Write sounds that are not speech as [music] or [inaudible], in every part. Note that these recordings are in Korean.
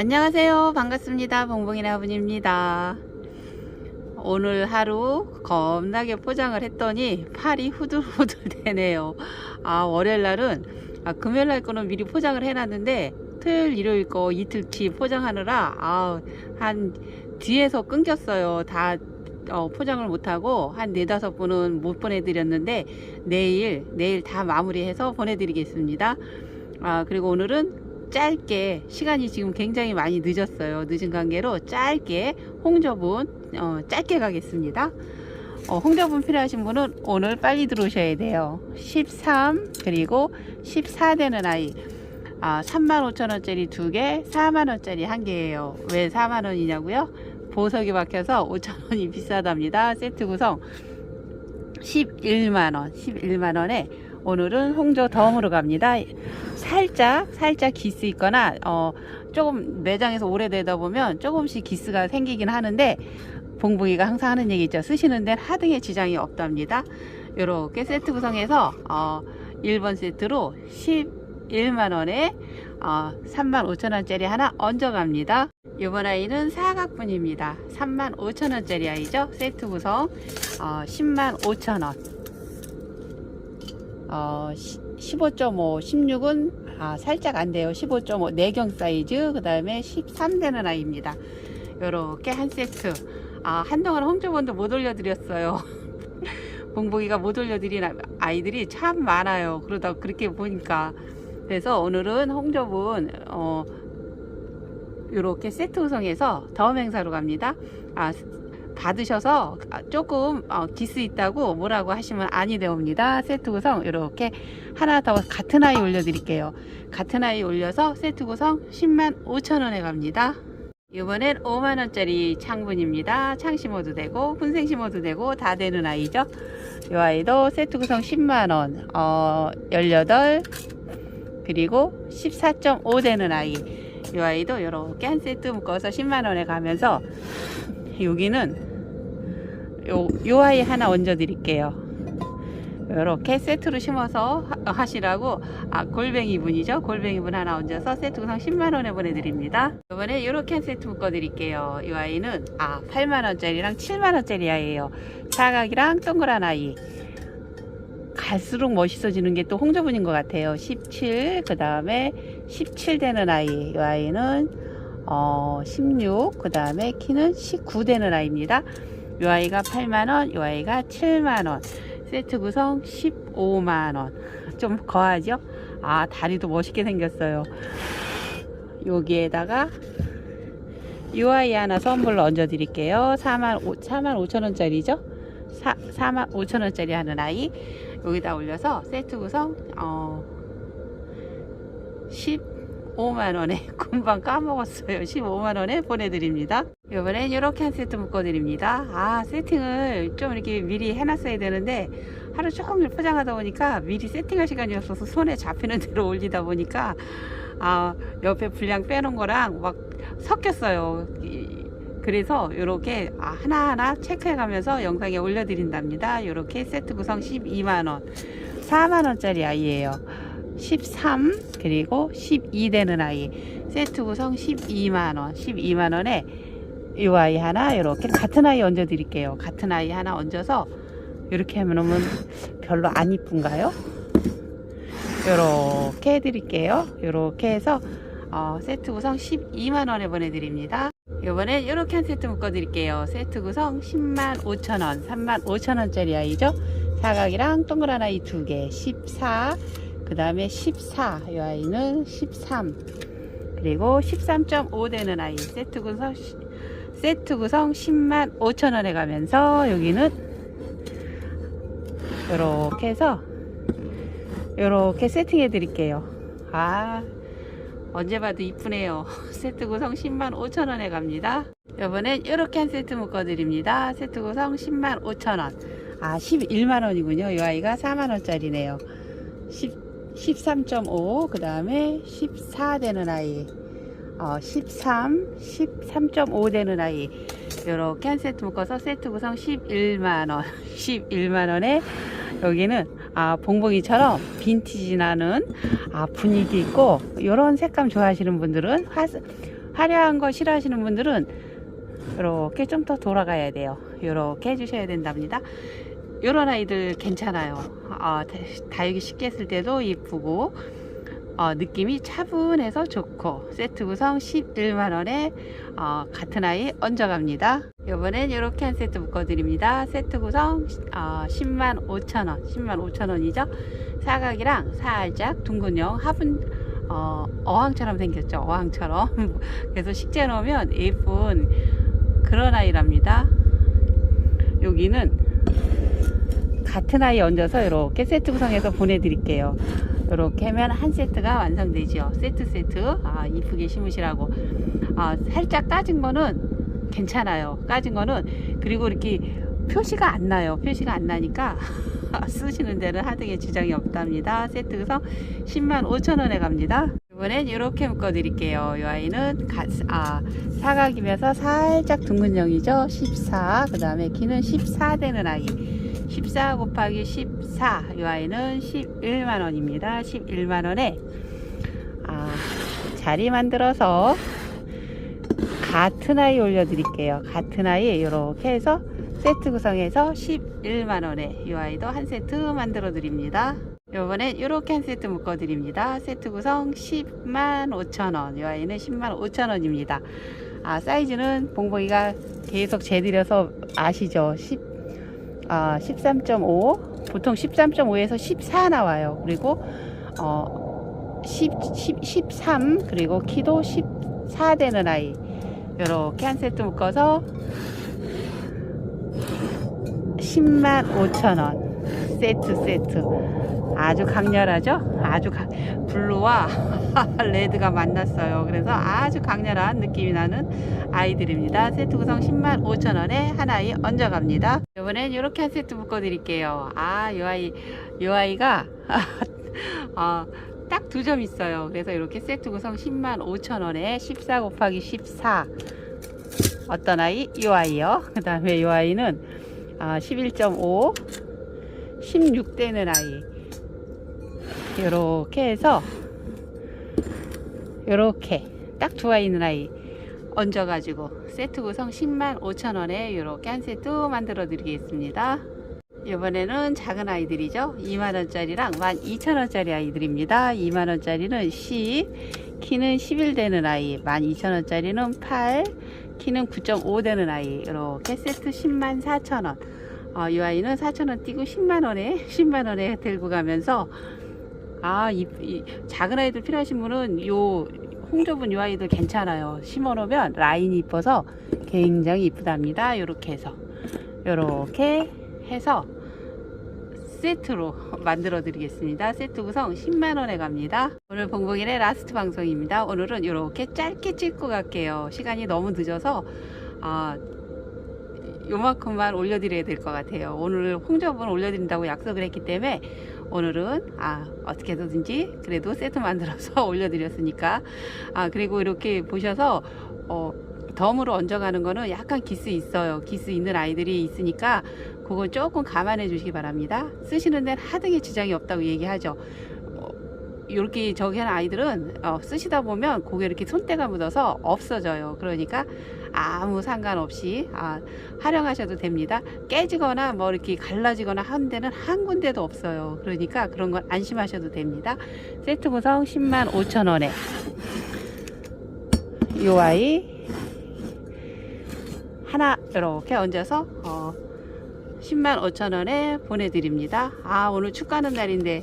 안녕하세요. 반갑습니다. 봉봉이네 아버님입니다. 오늘 하루 겁나게 포장을 했더니 팔이 후들후들 [laughs] 되네요. 아, 월요일 날은, 아, 금요일 날 거는 미리 포장을 해놨는데, 토요일, 일요일 거 이틀치 포장하느라, 아, 한, 뒤에서 끊겼어요. 다, 어, 포장을 못하고, 한 네다섯 분은 못 보내드렸는데, 내일, 내일 다 마무리해서 보내드리겠습니다. 아, 그리고 오늘은 짧게 시간이 지금 굉장히 많이 늦었어요. 늦은 관계로 짧게 홍조분 어, 짧게 가겠습니다. 어, 홍조분 필요하신 분은 오늘 빨리 들어오셔야 돼요. 13 그리고 14 되는 아이 아, 35,000원짜리 두 개, 4만원짜리 한 개예요. 왜 4만원이냐고요? 보석이 박혀서 5,000원이 비싸답니다. 세트 구성 11만원, 11만원에 오늘은 홍조 덤으로 갑니다. 살짝 살짝 기스 있거나 어 조금 매장에서 오래되다 보면 조금씩 기스가 생기긴 하는데 봉봉이가 항상 하는 얘기 있죠. 쓰시는 데는 하등의 지장이 없답니다. 요렇게 세트 구성해서 어 1번 세트로 11만원에 어 35,000원짜리 하나 얹어갑니다. 이번 아이는 사각분입니다. 35,000원짜리 아이죠. 세트 구성 어 105,000원 어, 15.5, 16은 아, 살짝 안 돼요. 15.5 내경 사이즈, 그 다음에 13 되는 아이입니다. 요렇게 한 세트. 아, 한동안 홍조본도 못 올려드렸어요. [laughs] 봉봉이가 못 올려드린 아- 아이들이 참 많아요. 그러다 그렇게 보니까. 그래서 오늘은 홍조본, 어, 요렇게 세트 구성해서 다음 행사로 갑니다. 아, 받으셔서 조금 어, 기스 있다고 뭐라고 하시면 아니 되옵니다. 세트 구성 이렇게 하나 더 같은 아이 올려드릴게요. 같은 아이 올려서 세트 구성 10만 5천 원에 갑니다. 이번엔 5만 원짜리 창분입니다. 창 심어도 되고 분생 심어도 되고 다 되는 아이죠. 이 아이도 세트 구성 10만 원, 어, 18 그리고 14.5 되는 아이. 이 아이도 이렇게 한 세트 묶어서 10만 원에 가면서 여기는 요, 요 아이 하나 얹어 드릴게요. 이렇게 세트로 심어서 하- 하시라고 아 골뱅이 분이죠? 골뱅이 분 하나 얹어서 세트 구성 10만원에 보내드립니다. 이번에 이렇게 한 세트 묶어 드릴게요. 이 아이는 아 8만원짜리랑 7만원짜리 아이예요. 사각이랑 동그란 아이. 갈수록 멋있어지는 게 또 홍조분인 것 같아요. 17 그 다음에 17 되는 아이. 이 아이는 어, 16, 그 다음에 키는 19 되는 아이입니다. 이 아이가 8만원, 이 아이가 7만원. 세트 구성 15만원. 좀 거하죠? 아, 다리도 멋있게 생겼어요. 여기에다가 이 아이 하나 선물로 얹어 드릴게요. 4만, 5, 4만 5천원짜리죠? 4, 4만 5천원짜리 하는 아이. 여기다 올려서 세트 구성, 어, 10, 15만원에 금방 [laughs] 까먹었어요. 15만원에 보내드립니다. 이번엔 이렇게 한 세트 묶어드립니다. 아 세팅을 좀 이렇게 미리 해놨어야 되는데 하루 종일 포장하다 보니까 미리 세팅할 시간이 없어서 손에 잡히는 [laughs] 대로 올리다 보니까 아 옆에 분량 빼놓은 거랑 막 섞였어요. 이- 그래서 이렇게 아, 하나하나 체크해 가면서 영상에 올려드린답니다. 이렇게 세트 구성 12만원 4만원짜리 아이예요 13 그리고 12 되는 아이. 세트 구성 12만원. 12만원에 이 아이 하나 이렇게 같은 아이 얹어 드릴게요. 같은 아이 하나 얹어서 이렇게 하면 별로 안 이쁜가요? 이렇게 해드릴게요. 이렇게 해서 어, 세트 구성 12만원에 보내드립니다. 이번엔 이렇게 한 세트 묶어 드릴게요. 세트 구성 10만 5천원. 3만 5천원짜리 아이죠? 사각이랑 동그란 아이 두개. 14 그 다음에 14, 이 아이는 13, 그리고 13.5 되는 아이, 세트 구성, 세트 구성 10만 5천 원에 가면서 여기는 이렇게 해서 이렇게 세팅해 드릴게요. 아, 언제 봐도 이쁘네요. [laughs] 세트 구성 10만 5천 원에 갑니다. 이번엔 이렇게 한 세트 묶어 드립니다. 세트 구성 10만 5천 원. 아, 11만 원이군요. 이 아이가 4만 원짜리네요. 10 13.5, 그 다음에 14 되는 아이, 어, 13, 13.5 되는 아이, 이렇게 한 세트 묶어서 세트 구성 11만원, 11만원에 [laughs] 여기는 아, 봉봉이처럼 빈티지 나는 아, 분위기 있고, 이런 색감 좋아하시는 분들은 화, 화려한 거 싫어하시는 분들은 이렇게 좀 더 돌아가야 돼요. 이렇게 해주셔야 된답니다. 이런 아이들 괜찮아요. 어, 다- 다육이 쉽게 했을 때도 이쁘고 어, 느낌이 차분해서 좋고 세트 구성 11만원에 어, 같은 아이 얹어갑니다. 이번엔 이렇게 한 세트 묶어 드립니다. 세트 구성 어, 10만 5천원 10만 5천원이죠. 사각이랑 살짝 둥근형 화분 어, 어항처럼 생겼죠. 어항처럼 [laughs] 그래서 식재 넣으면 예쁜 그런 아이랍니다. 여기는 같은 아이 얹어서 이렇게 세트 구성해서 보내드릴게요. 이렇게 하면 한 세트가 완성되죠. 세트 세트 아, 이쁘게 심으시라고 아, 살짝 까진 거는 괜찮아요. 까진 거는 그리고 이렇게 표시가 안 나요. 표시가 안 나니까 [laughs] 쓰시는 데는 하등에 지장이 없답니다. 세트 구성 10만 5천 원에 갑니다. 이번엔 이렇게 묶어 드릴게요. 이 아이는 가, 아, 사각이면서 살짝 둥근 형이죠. 14. 그 다음에 키는 14 되는 아이. 14 곱하기 14. 이 아이는 11만원입니다. 11만원에, 아, 자리 만들어서 같은 아이 올려 드릴게요. 같은 아이 이렇게 해서 세트 구성해서 11만원에 이 아이도 한 세트 만들어 드립니다. 요번엔 이렇게 한 세트 묶어 드립니다. 세트 구성 10만 5천원 이 아이는 10만 5천원입니다. 아 사이즈는 봉봉이가 계속 재드려서 아시죠? 10, 아, 13.5 보통 13.5에서 14 나와요. 그리고 어, 10, 10, 13 그리고 키도 14 되는 아이. 이렇게 한 세트 묶어서 10만 5천 원. 세트 세트. 아주 강렬하죠? 아주 가, 블루와 [laughs] 레드가 만났어요. 그래서 아주 강렬한 느낌이 나는 아이들입니다. 세트 구성 10만 5천 원에 하나에 얹어갑니다. 이번엔 이렇게 한 세트 묶어 드릴게요. 아 이 아이 이 아이가 [laughs] 어, 딱 두 점 있어요. 그래서 이렇게 세트 구성 10만 5천 원에 14 곱하기 14 어떤 아이? 이 아이요. 그 다음에 이 아이는 아, 11.5 16되는 아이. 이렇게 해서 이렇게 딱두 아이 있는 아이 얹어 가지고 세트 구성 10만 5천원에 이렇게 한 세트 만들어 드리겠습니다. 이번에는 작은 아이들이죠. 2만원짜리랑 12,000원짜리 아이들입니다. 2만원짜리는 10 키는 11 되는 아이 12,000원짜리는 8 키는 9.5 되는 아이 이렇게 세트 10만 4천원. 어, 이 아이는 4천원 띄고 10만원에 10만원에 [laughs] 들고 가면서 아, 이, 이 작은 아이들 필요하신 분은 요 홍조분 요 아이들 괜찮아요 심어 놓으면 라인이 이뻐서 굉장히 이쁘답니다 요렇게 해서 요렇게 해서 세트로 [laughs] 만들어 드리겠습니다. 세트 구성 10만원에 갑니다. 오늘 봉봉이의 라스트 방송입니다. 오늘은 이렇게 짧게 찍고 갈게요. 시간이 너무 늦어서 아, 요만큼만 올려드려야 될 것 같아요. 오늘 홍접은 올려드린다고 약속을 했기 때문에 오늘은 아 어떻게 해서든지 그래도 세트 만들어서 [laughs] 올려드렸으니까 아 그리고 이렇게 보셔서 어 덤으로 얹어가는 거는 약간 기스 있어요. 기스 있는 아이들이 있으니까 그건 조금 감안해 주시기 바랍니다. 쓰시는 데는 하등의 지장이 없다고 얘기하죠. 어, 이렇게 저기 하는 아이들은 어, 쓰시다 보면 고개 이렇게 손때가 묻어서 없어져요. 그러니까 아무 상관없이 아, 활용하셔도 됩니다. 깨지거나 뭐 이렇게 갈라지거나 하는 데는 한 군데도 없어요. 그러니까 그런 건 안심하셔도 됩니다. 세트 구성 10만 5천 원에 이 아이 하나 이렇게 얹어서 어, 10만 5천 원에 보내드립니다. 아 오늘 축구하는 날인데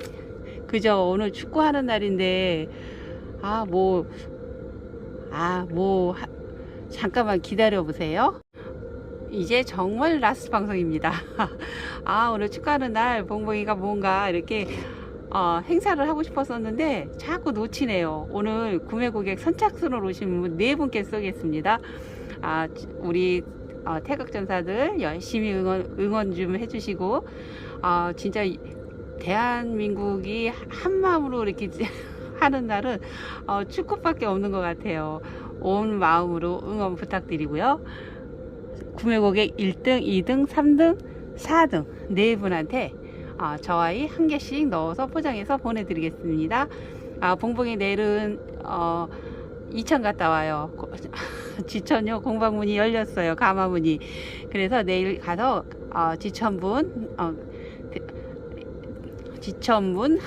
그죠 오늘 축구하는 날인데 아 뭐 아, 뭐, 하- 잠깐만 기다려 보세요. 이제 정말 라스트 방송입니다. [laughs] 아, 오늘 축구하는 날 봉봉이가 뭔가 이렇게 어, 행사를 하고 싶었었는데 자꾸 놓치네요. 오늘 구매 고객 선착순으로 오신 분 네 분께 쏘겠습니다. 아, 우리 어, 태극전사들 열심히 응원, 응원 좀 해주시고, 어, 진짜 이- 대한민국이 한 마음으로 이렇게 [laughs] 하는 날은 어, 축구밖에 없는 것 같아요. 온 마음으로 응원 부탁드리고요. 구매 고객 1등, 2등, 3등, 4등 네 분한테 어, 저 아이 한 개씩 넣어서 포장해서 보내드리겠습니다. 아, 봉봉이 내일은 어, 이천 갔다 와요. 고- [laughs] 지천요 공방문이 열렸어요. 가마문이. 그래서 내일 가서 어, 지천분 어, 대- 지천분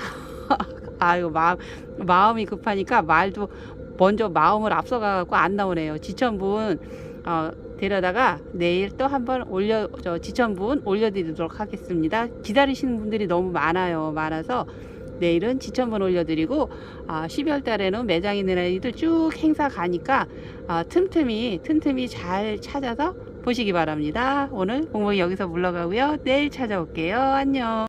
[laughs] 아유 마음 마음이 급하니까 말도 먼저 마음을 앞서가고 안 나오네요. 지천분 어, 데려다가 내일 또 한번 올려 저 지천분 올려드리도록 하겠습니다. 기다리시는 분들이 너무 많아요. 많아서 내일은 지천분 올려드리고 아, 12월 달에는 매장 있는 아이들 쭉 행사 가니까 아, 틈틈이 틈틈이 잘 찾아서 보시기 바랍니다. 오늘 공복이 여기서 물러가고요. 내일 찾아올게요. 안녕.